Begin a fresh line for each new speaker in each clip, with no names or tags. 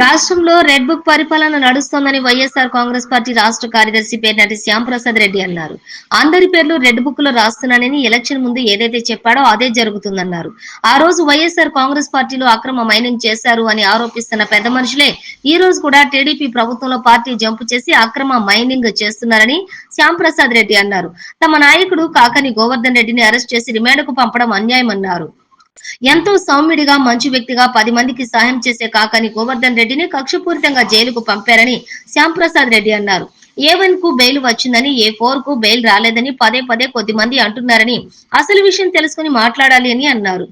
రాష్ట్రంలో red book పరిపాలన నడుస్తోందని YSR Congress party రాష్ట్ర కార్యదర్శి పేర్నటి శ్యాంప్రసాద్ రెడ్డి అన్నారు. అందరి పేర్లు రెడ్ బుక్లో రాస్తున్నానని ఎలక్షన్ ముందు ఏదైతే చెప్పాడో అదే జరుగుతుందన్నారు. ఆ రోజు వైఎస్ఆర్ కాంగ్రెస్ పార్టీలో అక్రమ మైనింగ్ చేశారు అని ఆరోపిస్తున్న పెద్ద మనుషులే ఈ రోజు కూడా టీడీపీ ప్రభుత్వంలో పార్టీ జంపు చేసి అక్రమ మైనింగ్ చేస్తున్నారని శ్యాంప్రసాద్ రెడ్డి అన్నారు. తమ నాయకుడు కాకని గోవర్ధన్ రెడ్డిని అరెస్ట్ చేసి రిమాండ్కు పంపడం అన్యాయమన్నారు. ఎంతో సౌమ్యుడిగా మంచి వ్యక్తిగా పది మందికి సహాయం చేసే కాకని గోవర్ధన్ రెడ్డిని కక్షపూరితంగా జైలుకు పంపారని శ్యాంప్రసాద్ రెడ్డి అన్నారు. ఏ వన్కు బెయిల్ వచ్చిందని ఏ ఫోర్కు బెయిల్ రాలేదని పదే పదే కొద్ది మంది అంటున్నారని అసలు విషయం తెలుసుకుని మాట్లాడాలి అని అన్నారు.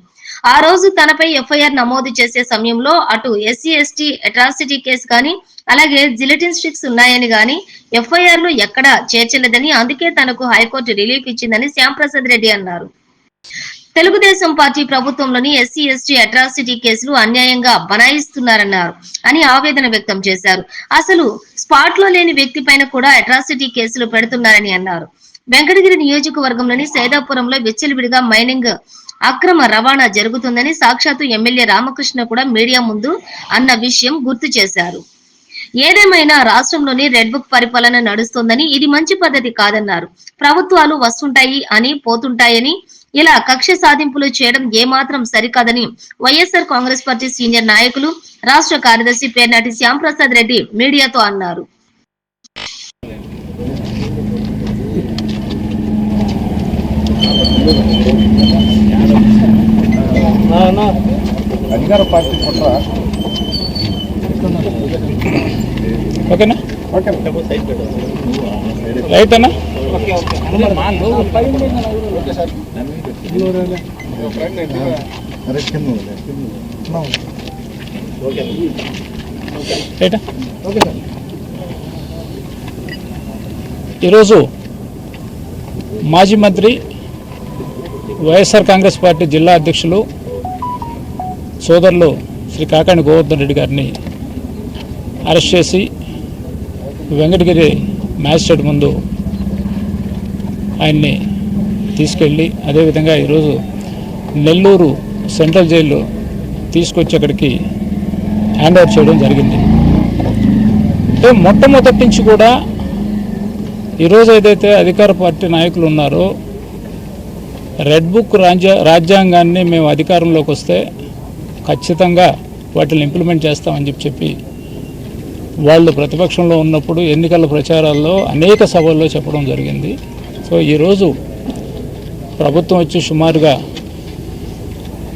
ఆ రోజు తనపై ఎఫ్ఐఆర్ నమోదు చేసే సమయంలో అటు ఎస్సీ ఎస్టీ అట్రాసిటీ కేసు కానీ అలాగే జిలెటిన్ స్టిక్స్ ఉన్నాయని గాని ఎఫ్ఐఆర్లో ఎక్కడా చేర్చలేదని అందుకే తనకు హైకోర్టు రిలీఫ్ ఇచ్చిందని శ్యాంప్రసాద్ రెడ్డి అన్నారు. తెలుగుదేశం పార్టీ ప్రభుత్వంలోని ఎస్సీ ఎస్టీ అట్రాసిటీ కేసులు అన్యాయంగా బనాయిస్తున్నారన్నారు అని ఆవేదన వ్యక్తం చేశారు. అసలు స్పాట్లో లేని వ్యక్తి పైన కూడా అట్రాసిటీ కేసులు పెడుతున్నారని అన్నారు. వెంకటగిరి నియోజకవర్గంలోని సైదాపురంలో విచ్చలవిడిగా మైనింగ్ అక్రమ రవాణా జరుగుతుందని సాక్షాత్తు ఎమ్మెల్యే రామకృష్ణ కూడా మీడియా ముందు అన్న విషయం గుర్తు చేశారు. ఏదేమైనా రాష్ట్రంలోని రెడ్ బుక్ పరిపాలన నడుస్తోందని ఇది మంచి పద్ధతి కాదన్నారు. ప్రభుత్వాలు వస్తుంటాయి అని పోతుంటాయని ఇలా కక్ష సాధింపులు చేయడం ఏమాత్రం సరికాదని వైఎస్ఆర్ కాంగ్రెస్ పార్టీ సీనియర్ నాయకులు రాష్ట్ర కార్యదర్శి పేర్నాటి శ్యాంప్రసాద్ రెడ్డి మీడియాతో అన్నారు.
అధికార పార్టీ కుట్ర
ఓకేనా?
ఓకే
రైట్ అన్నా? ఈరోజు మాజీ మంత్రి వైఎస్ఆర్ కాంగ్రెస్ పార్టీ జిల్లా అధ్యక్షులు సోదరులు శ్రీ కాకాణి గోవర్ధన్ రెడ్డి గారిని అరెస్ట్ చేసి వెంకటగిరి మ్యాజిస్ట్రేట్ ముందు ఆయన్ని తీసుకెళ్ళి అదేవిధంగా ఈరోజు నెల్లూరు సెంట్రల్ జైల్లో తీసుకొచ్చి అక్కడికి హ్యాండ్ ఓవర్ చేయడం జరిగింది. అంటే మొట్టమొదటి నుంచి కూడా ఈరోజు ఏదైతే అధికార పార్టీ నాయకులు ఉన్నారో రెడ్ బుక్ రాజ్య రాజ్యాంగాన్ని మేము అధికారంలోకి వస్తే ఖచ్చితంగా వాటిని ఇంప్లిమెంట్ చేస్తామని చెప్పి చెప్పి వాళ్ళు ప్రతిపక్షంలో ఉన్నప్పుడు ఎన్నికల ప్రచారాల్లో అనేక సభల్లో చెప్పడం జరిగింది. సో ఈరోజు ప్రభుత్వం వచ్చి సుమారుగా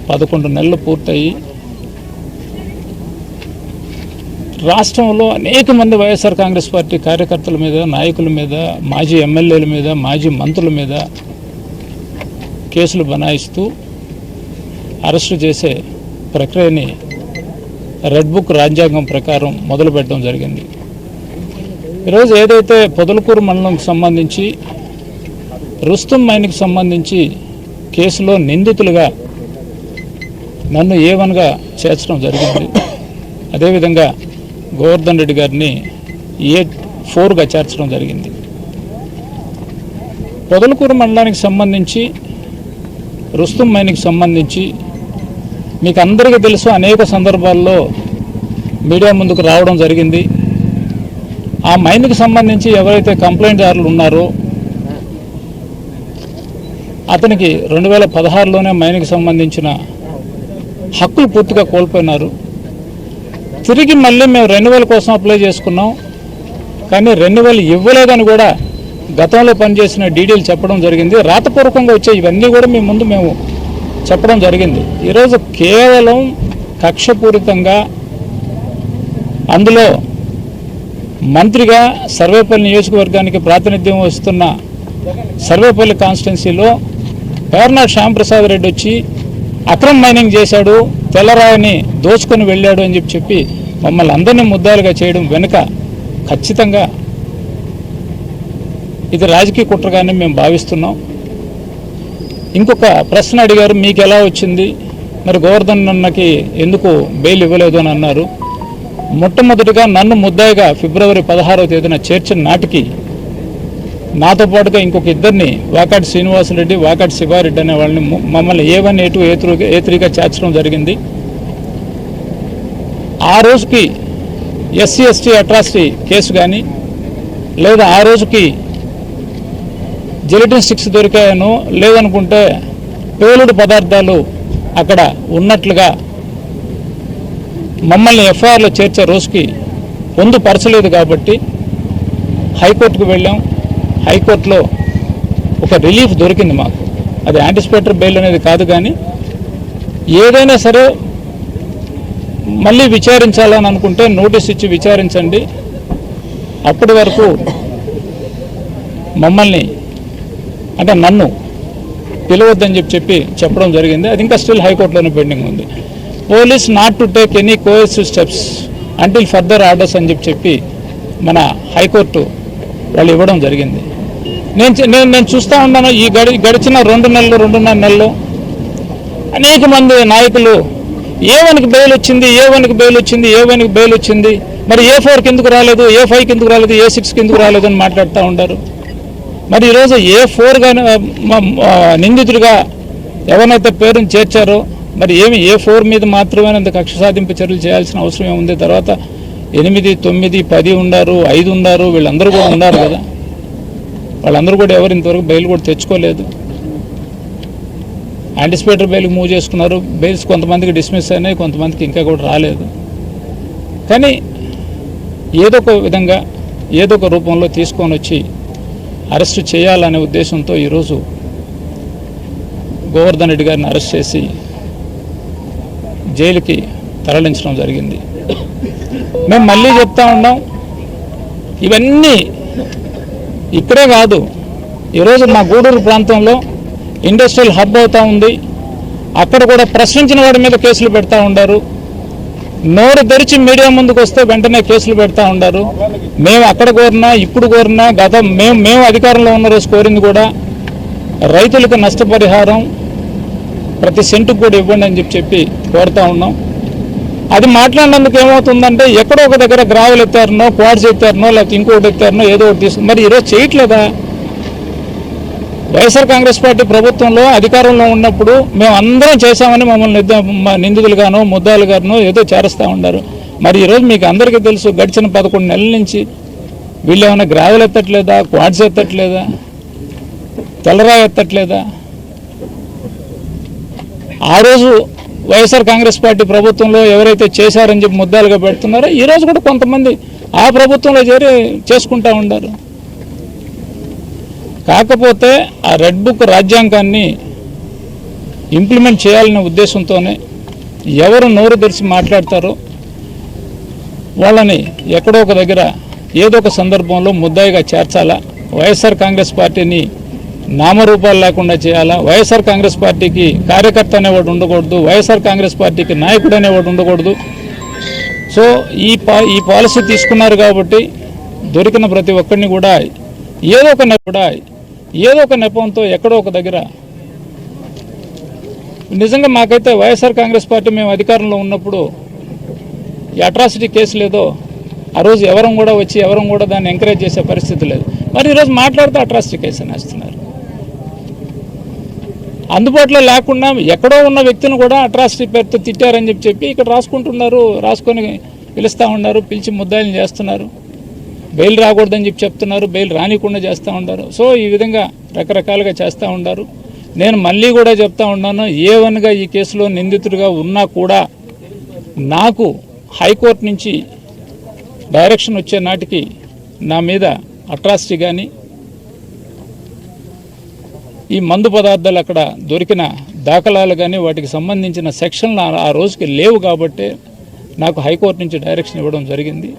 పదకొండు నెలలు పూర్తయి రాష్ట్రంలో అనేక మంది వైఎస్ఆర్ కాంగ్రెస్ పార్టీ కార్యకర్తల మీద నాయకుల మీద మాజీ ఎమ్మెల్యేల మీద మాజీ మంత్రుల మీద కేసులు బనాయిస్తూ అరెస్టు చేసే ప్రక్రియని రెడ్ బుక్ రాజ్యాంగం ప్రకారం మొదలుపెట్టడం జరిగింది. ఈరోజు ఏదైతే పొదలకూరు మండలంకి సంబంధించి రుస్తుం మైన్కి సంబంధించి కేసులో నిందితులుగా నన్ను ఏ వన్గా చేర్చడం జరిగింది అదేవిధంగా గోవర్ధన్ రెడ్డి గారిని ఏ ఫోర్గా చేర్చడం జరిగింది. పొదలకూరు మండలానికి సంబంధించి రుస్తుం మైన్కి సంబంధించి మీకు అందరికీ తెలుసు అనేక సందర్భాల్లో మీడియా ముందుకు రావడం జరిగింది. ఆ మైన్కి సంబంధించి ఎవరైతే కంప్లైంట్దారులు ఉన్నారో అతనికి రెండు వేల పదహారులోనే మైన్కి సంబంధించిన హక్కులు పూర్తిగా కోల్పోయినారు. తిరిగి మళ్ళీ మేము రెన్యువల్ కోసం అప్లై చేసుకున్నాం. కానీ రెన్యువల్ ఇవ్వలేదని కూడా గతంలో పనిచేసిన డీటెయిల్ చెప్పడం జరిగింది. రాతపూర్వకంగా వచ్చే ఇవన్నీ కూడా మీ ముందు మేము చెప్పడం జరిగింది. ఈరోజు కేవలం కక్షపూరితంగా అందులో మంత్రిగా సర్వేపల్లి నియోజకవర్గానికి ప్రాతినిధ్యం వస్తున్న సర్వేపల్లి కాన్స్టిట్యున్సీలో గవర్నర్ శ్యాంప్రసాద్ రెడ్డి వచ్చి అక్రమ్ మైనింగ్ చేశాడు తెల్లరాయిని దోచుకొని వెళ్ళాడు అని చెప్పి చెప్పి మమ్మల్ని అందరినీ ముద్దాలుగా చేయడం వెనుక ఖచ్చితంగా ఇది రాజకీయ కుట్రగానే మేము భావిస్తున్నాం. ఇంకొక ప్రశ్న అడిగారు మీకు ఎలా వచ్చింది? మరి గోవర్ధన్ అన్నకి ఎందుకు బెయిల్ ఇవ్వలేదు? అని అన్నారు. మొట్టమొదటిగా నన్ను ముద్దాయిగా ఫిబ్రవరి పదహారవ తేదీన చేర్చిన నాటికి నాతో పాటుగా ఇంకొక ఇద్దరిని వాకాటి శ్రీనివాసరెడ్డి వాకాటి శివారెడ్డి అనే వాళ్ళని మమ్మల్ని A one A two A through A త్రీగా చేర్చడం జరిగింది. ఆ రోజుకి ఎస్సీ ఎస్టీ అట్రాసిటీ కేసు కానీ లేదా ఆ రోజుకి జెలటిన్ స్టిక్స్ దొరికాయను లేదనుకుంటే పేలుడు పదార్థాలు అక్కడ ఉన్నట్లుగా మమ్మల్ని ఎఫ్ఐఆర్లో చేర్చే రోజుకి పొందుపరచలేదు కాబట్టి హైకోర్టుకు వెళ్ళాం. హైకోర్టులో ఒక రిలీఫ్ దొరికింది మాకు. అది యాంటిసిపేటరీ బెయిల్ అనేది కాదు కానీ ఏదైనా సరే మళ్ళీ విచారించాలని అనుకుంటే నోటీస్ ఇచ్చి విచారించండి. అప్పటి వరకు మమ్మల్ని అంటే నన్ను పిలవద్దని చెప్పి చెప్పి చెప్పడం జరిగింది. అది ఇంకా స్టిల్ హైకోర్టులోనే పెండింగ్ ఉంది. Police not to take any coercive steps until further orders అని చెప్పి చెప్పి మన హైకోర్టు వాళ్ళు ఇవ్వడం జరిగింది. నేను నేను నేను చూస్తూ ఉన్నాను. ఈ గడి గడిచిన రెండు నెలలు రెండున్నర నెలలు అనేక మంది నాయకులు ఏ వన్కి బెయిల్ వచ్చింది ఏ వన్కి బెయిల్ వచ్చింది ఏ వన్కి బెయిల్ వచ్చింది మరి ఏ ఫోర్కి ఎందుకు రాలేదు ఏ ఫైవ్కి ఎందుకు రాలేదు ఏ సిక్స్కి ఎందుకు రాలేదు అని మాట్లాడుతూ ఉంటారు. మరి ఈరోజు ఏ ఫోర్ కానీ నిందితుడిగా ఎవరినైతే పేరుని చేర్చారో మరి ఏమి ఏ ఫోర్ మీద మాత్రమే అంత కక్ష సాధింపు చర్యలు చేయాల్సిన అవసరం ఏముంది తర్వాత ఎనిమిది తొమ్మిది పది ఉండారు ఐదు ఉండారు వీళ్ళందరూ కూడా ఉన్నారు కదా? వాళ్ళందరూ కూడా ఎవరు ఇంతవరకు బెయిల్ కూడా తెచ్చుకోలేదు. యాంటిసిపేటర్ బెయిల్ మూవ్ చేసుకున్నారు. బెయిల్స్ కొంతమందికి డిస్మిస్ అయినాయి కొంతమందికి ఇంకా కూడా రాలేదు. కానీ ఏదో ఒక విధంగా ఏదో ఒక రూపంలో తీసుకొని వచ్చి అరెస్ట్ చేయాలనే ఉద్దేశంతో ఈరోజు గోవర్ధన్ రెడ్డి గారిని అరెస్ట్ చేసి జైలుకి తరలించడం జరిగింది. మేము మళ్ళీ చెప్తా ఉన్నాం ఇవన్నీ ఇక్కడే కాదు ఈరోజు మా గూడూరు ప్రాంతంలో ఇండస్ట్రియల్ హబ్ అవుతూ ఉంది. అక్కడ కూడా ప్రశ్నించిన వాడి మీద కేసులు పెడతా ఉండారు. నోరు తెరిచి మీడియా ముందుకు వస్తే వెంటనే కేసులు పెడతా ఉన్నారు మేము అక్కడ కోరినా ఇప్పుడు కోరినా గత మేము మేము అధికారంలో ఉన్న రోజు కోరింది కూడా రైతులకు నష్టపరిహారం ప్రతి సెంటుకు కూడా ఇవ్వండి అని చెప్పి చెప్పి కోరుతా ఉన్నాం. అది మాట్లాడినందుకు ఏమవుతుందంటే ఎక్కడో ఒక దగ్గర గ్రావులు ఎత్తారనో క్వాడ్స్ ఎత్తారనో లేకపోతే ఇంకోటి ఎత్తారనో ఏదో ఒకటి తీసుకు మరి ఈరోజు చేయట్లేదా? వైఎస్ఆర్ కాంగ్రెస్ పార్టీ ప్రభుత్వంలో అధికారంలో ఉన్నప్పుడు మేము అందరం చేశామని మమ్మల్ని నిందితులుగాను మ- నిందితులుగానో ముద్దాలుగానో ఏదో చేరుస్తూ ఉన్నారు మరి ఈరోజు మీకు అందరికీ తెలుసు గడిచిన పదకొండు నెలల నుంచి వీళ్ళు ఏమైనా గ్రావెల్ ఎత్తట్లేదా క్వాడ్స్ ఎత్తట్లేదా తెల్లరాయి ఎత్తట్లేదా? ఆ రోజు వైఎస్ఆర్ కాంగ్రెస్ పార్టీ ప్రభుత్వంలో ఎవరైతే చేశారని చెప్పి ముద్దాలుగా పెడుతున్నారో ఈ రోజు కూడా కొంతమంది ఆ ప్రభుత్వంలో చేరి చేసుకుంటూ ఉన్నారు కాకపోతే ఆ రెడ్ బుక్ రాజ్యాంగాన్ని ఇంప్లిమెంట్ చేయాలనే ఉద్దేశంతోనే ఎవరు నోరు తెరిచి మాట్లాడతారో వాళ్ళని ఎక్కడో ఒక దగ్గర ఏదో ఒక సందర్భంలో ముద్దాయిగా చేర్చాలా? వైఎస్ఆర్ కాంగ్రెస్ పార్టీని నామరూపాలు లేకుండా చేయాలా? వైఎస్ఆర్ కాంగ్రెస్ పార్టీకి కార్యకర్త అనేవాడు ఉండకూడదు వైఎస్ఆర్ కాంగ్రెస్ పార్టీకి నాయకుడు అనేవాడు ఉండకూడదు. సో ఈ పా ఈ పాలసీ తీసుకున్నారు కాబట్టి దొరికిన ప్రతి ఒక్కరిని కూడా ఏదో ఒక నె- కూడా ఏదో ఒక నెపంతో ఎక్కడో ఒక దగ్గర నిజంగా మాకైతే వైఎస్ఆర్ కాంగ్రెస్ పార్టీ మేము అధికారంలో ఉన్నప్పుడు ఈ అట్రాసిటీ కేసు లేదో ఆ రోజు ఎవరం కూడా వచ్చి ఎవరం కూడా దాన్ని ఎంకరేజ్ చేసే పరిస్థితి లేదు. మరి ఈరోజు మాట్లాడితే అట్రాసిటీ కేసు అనేస్తున్నారు అందుబాటులో లేకుండా ఎక్కడో ఉన్న వ్యక్తిని కూడా అట్రాసిటీ పేరుతో తిట్టారని చెప్పి చెప్పి ఇక్కడ రాసుకుంటున్నారు రాసుకొని పిలుస్తూ ఉన్నారు పిలిచి ముద్దాయిలు చేస్తున్నారు. బెయిల్ రాకూడదని చెప్పి చెప్తున్నారు బెయిల్ రానికుండా చేస్తూ ఉంటారు సో ఈ విధంగా రకరకాలుగా చేస్తూ ఉంటారు నేను మళ్ళీ కూడా చెప్తా ఉన్నాను ఏ వన్గా ఈ కేసులో నిందితుడిగా ఉన్నా కూడా నాకు హైకోర్టు నుంచి డైరెక్షన్ వచ్చే నాటికి నా మీద అట్రాసిటీ కానీ ఈ మందు పదార్థాలు అక్కడ దొరికిన దాఖలాలు కానీ వాటికి సంబంధించిన సెక్షన్లు ఆ- ఆ రోజుకి లేవు కాబట్టి నాకు హైకోర్టు నుంచి డైరెక్షన్ ఇవ్వడం జరిగింది.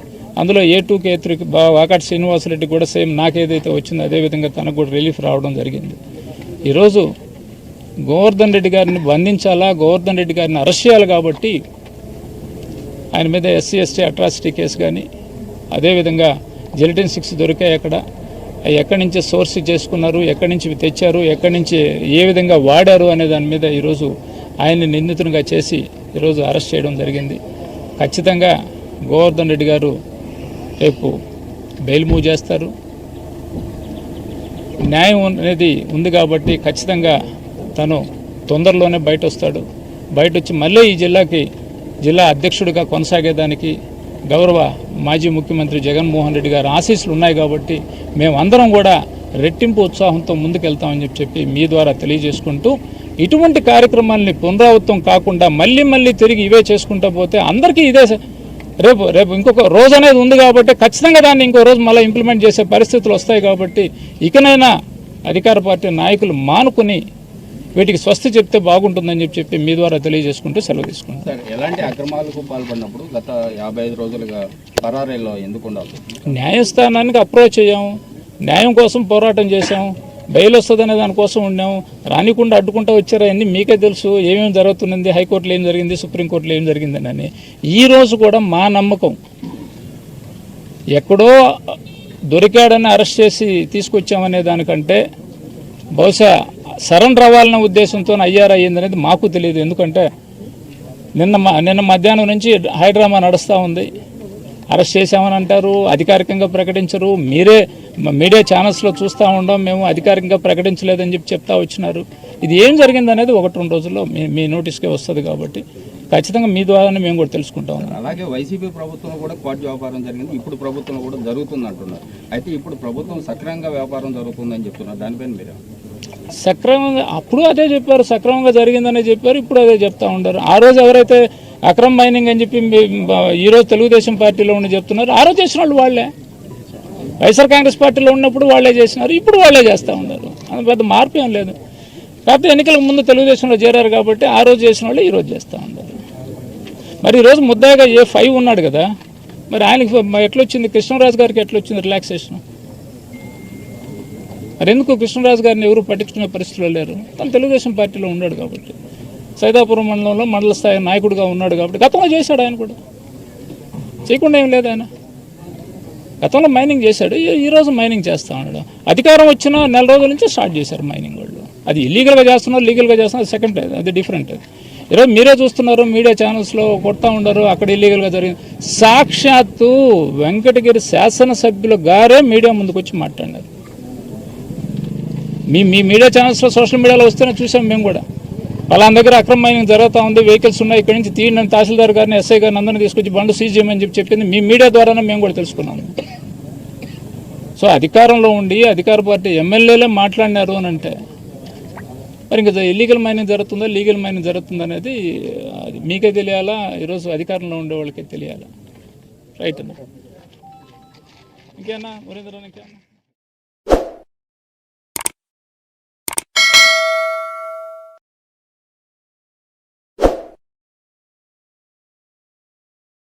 అందులో ఏ టూ కే త్రీకి బా వాకాటి శ్రీనివాసరెడ్డి కూడా సేమ్ నాకేదైతే వచ్చిందో అదేవిధంగా తనకు కూడా రిలీఫ్ రావడం జరిగింది. ఈరోజు గోవర్ధన్ రెడ్డి గారిని బంధించాలా? గోవర్ధన్ రెడ్డి గారిని అరెస్ట్ చేయాలి కాబట్టి ఆయన మీద ఎస్సీ ఎస్టీ అట్రాసిటీ కేసు కానీ అదేవిధంగా జెలిటిన్ సిక్స్ దొరికాయి అక్కడ. ఎక్కడి నుంచి సోర్స్ చేసుకున్నారు? ఎక్కడి నుంచి తెచ్చారు? ఎక్కడి నుంచి ఏ విధంగా వాడారు అనే దాని మీద ఈరోజు ఆయన్ని నిందితునిగా చేసి ఈరోజు అరెస్ట్ చేయడం జరిగింది. ఖచ్చితంగా గోవర్ధన్ రెడ్డి గారు రేపు బెయిల్ మూవ్ చేస్తారు. న్యాయం అనేది ఉంది కాబట్టి ఖచ్చితంగా తను తొందరలోనే బయట వస్తాడు బయట వచ్చి మళ్ళీ ఈ జిల్లాకి జిల్లా అధ్యక్షుడిగా కొనసాగేదానికి గౌరవ మాజీ ముఖ్యమంత్రి జగన్మోహన్ రెడ్డి గారి ఆశీస్సులు ఉన్నాయి కాబట్టి మేమందరం కూడా రెట్టింపు ఉత్సాహంతో ముందుకెళ్తామని చెప్పి చెప్పి మీ ద్వారా తెలియజేసుకుంటూ ఇటువంటి కార్యక్రమాల్ని పునరావృతం కాకుండా మళ్ళీ మళ్ళీ తిరిగి ఇవే చేసుకుంటూ పోతే అందరికీ ఇదే రేపు రేపు ఇంకొక రోజు అనేది ఉంది కాబట్టి ఖచ్చితంగా దాన్ని ఇంకో రోజు మళ్ళీ ఇంప్లిమెంట్ చేసే పరిస్థితులు వస్తాయి కాబట్టి ఇకనైనా అధికార పార్టీ నాయకులు మానుకుని వీటికి స్వస్తి చెప్తే బాగుంటుందని చెప్పి చెప్పి మీ ద్వారా తెలియజేసుకుంటూ సెలవు తీసుకుంటాం
సార్ ఎలాంటి అక్రమాలకు పాల్పడినప్పుడు గత యాభై ఐదు రోజులుగా పరారీలో ఎందుకు ఉండాలి?
న్యాయస్థానానికి అప్రోచ్ అయ్యాము న్యాయం కోసం పోరాటం చేశాం బెయిల్ వస్తుందనే దానికోసం ఉండాము రానికుండా అడ్డుకుంటూ వచ్చారని మీకే తెలుసు. ఏమేమి జరుగుతున్నది హైకోర్టులో ఏం జరిగింది? సుప్రీంకోర్టులో ఏం జరిగిందని అని. ఈ రోజు కూడా మా నమ్మకం ఎక్కడో దొరికాడని అరెస్ట్ చేసి తీసుకొచ్చామనే దానికంటే బహుశా సరెండర్ అవ్వాలనే ఉద్దేశంతో అయ్యారా అయ్యిందనేది మాకు తెలియదు. ఎందుకంటే నిన్న మా నిన్న మధ్యాహ్నం నుంచి హైడ్రామా నడుస్తూ ఉంది. అరెస్ట్ చేశామని అంటారు అధికారికంగా ప్రకటించరు. మీరే మీడియా ఛానల్స్లో చూస్తూ ఉండం మేము అధికారికంగా ప్రకటించలేదని చెప్పి చెప్తా వచ్చినారు. ఇది ఏం జరిగింది అనేది ఒకటి రెండు రోజుల్లో మీ మీ నోటీస్కే వస్తుంది కాబట్టి ఖచ్చితంగా మీ ద్వారానే మేము కూడా తెలుసుకుంటా ఉన్నాం.
అలాగే వైసీపీ ప్రభుత్వంలో కూడా క్వాట్ వ్యాపారం జరిగింది ఇప్పుడు ప్రభుత్వంలో కూడా జరుగుతుంది అంటున్నారు. అయితే ఇప్పుడు ప్రభుత్వం సక్రమంగా వ్యాపారం జరుగుతుందని చెప్తున్నారు. దానిపైన మీరు?
సక్రమంగా అప్పుడు అదే చెప్పారు సక్రమంగా జరిగిందనే చెప్పారు ఇప్పుడు అదే చెప్తా ఉంటారు ఆ రోజు ఎవరైతే అక్రమ్ మైనింగ్ అని చెప్పి మీ- తెలుగుదేశం పార్టీలో ఉండి చెప్తున్నారు. ఆ రోజు చేసిన వాళ్ళు వాళ్ళే. వైఎస్ఆర్ కాంగ్రెస్ పార్టీలో ఉన్నప్పుడు వాళ్ళే చేసినారు. ఇప్పుడు వాళ్ళే చేస్తూ ఉన్నారు. అంత పెద్ద మార్పు ఏం లేదు. కాకపోతే ఎన్నికలకు ముందు తెలుగుదేశంలో చేరారు కాబట్టి ఆ రోజు చేసిన వాళ్ళు ఈరోజు చేస్తూ ఉన్నారు. మరి ఈరోజు ముద్దాగా ఏ ఫైవ్ ఉన్నాడు కదా. మరి ఆయనకి ఎట్లొచ్చింది? కృష్ణరాజు గారికి ఎట్లొచ్చింది రిలాక్సేషన్ మరి ఎందుకు కృష్ణరాజు గారిని ఎవరు పట్టించుకునే పరిస్థితిలో లేరు? తను తెలుగుదేశం పార్టీలో ఉన్నాడు కాబట్టి. సైదాపురం మండలంలో మండల స్థాయి నాయకుడిగా ఉన్నాడు కాబట్టి గతంలో చేశాడు ఆయన కూడా. చేయకుండా ఏం లేదు ఆయన. గతంలో మైనింగ్ చేశాడు. ఈరోజు మైనింగ్ చేస్తా ఉన్నాడు. అధికారం వచ్చిన నెల రోజుల నుంచి స్టార్ట్ చేశారు మైనింగ్ వాళ్ళు. అది ఇల్లీగల్గా చేస్తున్నారు లీగల్గా చేస్తున్నారు సెకండ్ అది డిఫరెంట్ ఈరోజు మీరే చూస్తున్నారు మీడియా ఛానల్స్లో కొడతా ఉండరు అక్కడ ఇల్లీగల్గా జరిగింది. సాక్షాత్తు వెంకటగిరి శాసనసభ్యులు గారే మీడియా ముందుకు వచ్చి మాట్లాడినారు. మీ మీ మీడియా ఛానల్స్లో సోషల్ మీడియాలో వస్తేనే చూసాం మేము కూడా. వాళ్ళ దగ్గర అక్రమ మైనింగ్ జరుగుతూ ఉంది వెహికల్స్ ఉన్నాయి ఇక్కడి నుంచి తీయండి తహసీల్దార్ గారిని ఎస్ఐ గారిని అందరినీ తీసుకొచ్చి బండ్ సీజ్ చేయమని చెప్పి చెప్పింది. మీ మీడియా ద్వారానే మేము కూడా తెలుసుకున్నాము సో అధికారంలో ఉండి అధికార పార్టీ ఎమ్మెల్యేలే మాట్లాడినారు అని అంటే మరి ఇంకా ఇల్లీగల్ మైనింగ్ జరుగుతుందా లీగల్ మైనింగ్ జరుగుతుందా అనేది అది మీకే తెలియాలా? ఈరోజు అధికారంలో ఉండే వాళ్ళకే తెలియాలా? రైట్ అన్న. ఇంకేనా? మురేంద్ర ఇంకేనా?